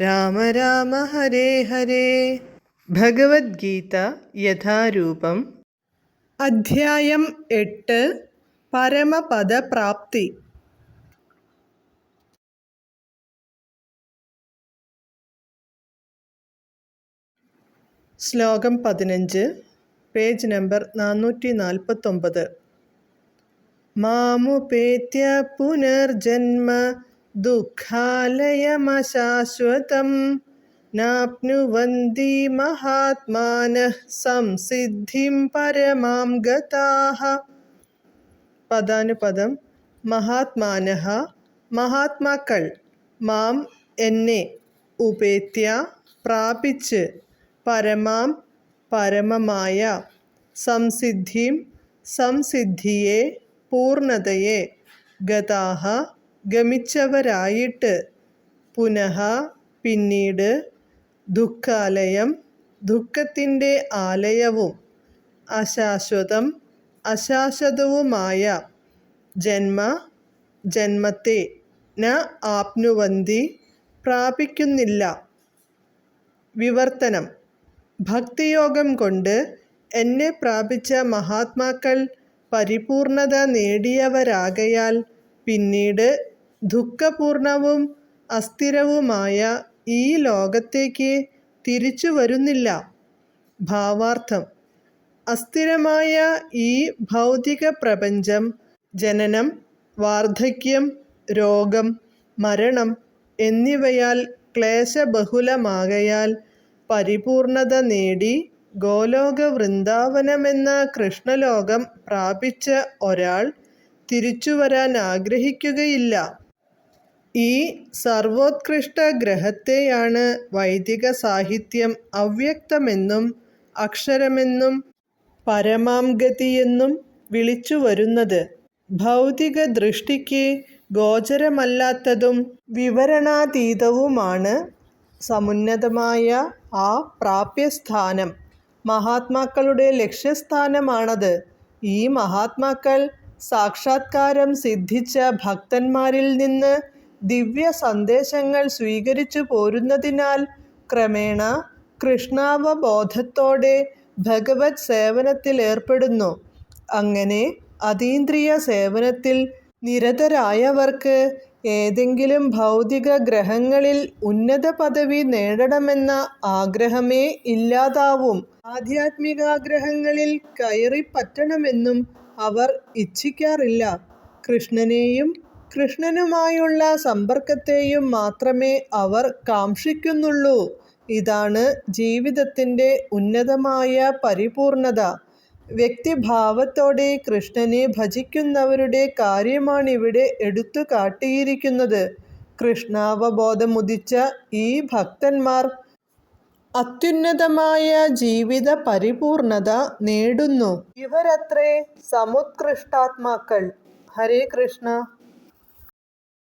രാമ രാമ ഹരേ ഹരേ. ഭഗവത്ഗീത യഥാരൂപം. അധ്യായം എട്ട്. പരമപദപ്രാപ്തി. ശ്ലോകം പതിനഞ്ച്. പേജ് നമ്പർ നാനൂറ്റി നാൽപ്പത്തൊമ്പത് മാമുപേത്യ പുനർജന്മ ദുഃഖാലയമശാശ്വതം. നാപ്നുവന്തി മഹാത്മാനഃ സംസിദ്ധിം പരമാം ഗതാഹ. പദാനുപദം മഹാത്മാനഃ മഹാത്മാക്കൾ മാം എന്നെ ഉപേത്യ പ്രാപിച്ച് പരമാം പരമമായ സംസിദ്ധിം സംസിദ്ധിയെ പൂർണതയെ ഗതാഹ ഗമിച്ചവരായിട്ട് പുനഃ പിന്നീട് ദുഃഖാലയം ദുഃഖത്തിന്റെ ആലയവും അശാശ്വതം അശാശ്വതവുമായ ജന്മ ജന്മത്തെ ന ആപ്നുവന്തി പ്രാപിക്കുന്നില്ല. വിവർത്തനം. ഭക്തിയോഗം കൊണ്ട് എന്നെ പ്രാപിച്ച മഹാത്മാക്കൾ പരിപൂർണത നേടിയവരാകയാൽ പിന്നീട് ദുഃഖപൂർണവും അസ്ഥിരവുമായ ഈ ലോകത്തേക്ക് തിരിച്ചു വരുന്നില്ല. ഭാവാർത്ഥം. അസ്ഥിരമായ ഈ ഭൗതിക പ്രപഞ്ചം ജനനം വാർദ്ധക്യം രോഗം മരണം എന്നിവയാൽ ക്ലേശബഹുലമാകയാൽ പരിപൂർണത നേടി ഗോലോക വൃന്ദാവനമെന്ന കൃഷ്ണലോകം പ്രാപിച്ച ഒരാൾ തിരിച്ചു വരാൻ ആഗ്രഹിക്കുകയില്ല. ഈ സർവോത്കൃഷ്ട ഗ്രഹത്തെയാണ് വൈദിക സാഹിത്യം അവ്യക്തമെന്നും അക്ഷരമെന്നും പരമാംഗതിയെന്നും വിളിച്ചു വരുന്നത് ഭൗതിക ദൃഷ്ടിക്ക് ഗോചരമല്ലാത്തതും വിവരണാതീതവുമാണ് സമുന്നതമായ ആ പ്രാപ്യസ്ഥാനം. മഹാത്മാക്കളുടെ ലക്ഷ്യസ്ഥാനമാണത്. ഈ മഹാത്മാക്കൾ സാക്ഷാത്കാരം സിദ്ധിച്ച ഭക്തന്മാരിൽ നിന്ന് ദിവ്യ സന്ദേശങ്ങൾ സ്വീകരിച്ചു പോരുന്നതിനാൽ ക്രമേണ കൃഷ്ണാവബോധത്തോടെ ഭഗവത് സേവനത്തിൽ ഏർപ്പെടുന്നു. അങ്ങനെ അതീന്ദ്രിയ സേവനത്തിൽ നിരതരായവർക്ക് ഏതെങ്കിലും ഭൗതിക ഗ്രഹങ്ങളിൽ ഉന്നത പദവി നേടണമെന്ന ആഗ്രഹമേ ഇല്ലാതാവും. ആധ്യാത്മികാഗ്രഹങ്ങളിൽ കയറിപ്പറ്റണമെന്നും അവർ ഇച്ഛിക്കാറില്ല. കൃഷ്ണനെയും കൃഷ്ണനുമായുള്ള സമ്പർക്കത്തെയും മാത്രമേ അവർ കാക്ഷിക്കുന്നുള്ളൂ ഇതാണ് ജീവിതത്തിന്റെ ഉന്നതമായ പരിപൂർണത. വ്യക്തിഭാവത്തോടെ കൃഷ്ണനെ ഭജിക്കുന്നവരുടെ കാര്യമാണിവിടെ എടുത്തു കാട്ടിയിരിക്കുന്നത് കൃഷ്ണാവബോധമുദിച്ച ഈ ഭക്തന്മാർ അത്യുന്നതമായ ജീവിത പരിപൂർണത നേടുന്നു. ഇവരത്രേ സമുത്കൃഷ്ടാത്മാക്കൾ. ഹരേ കൃഷ്ണ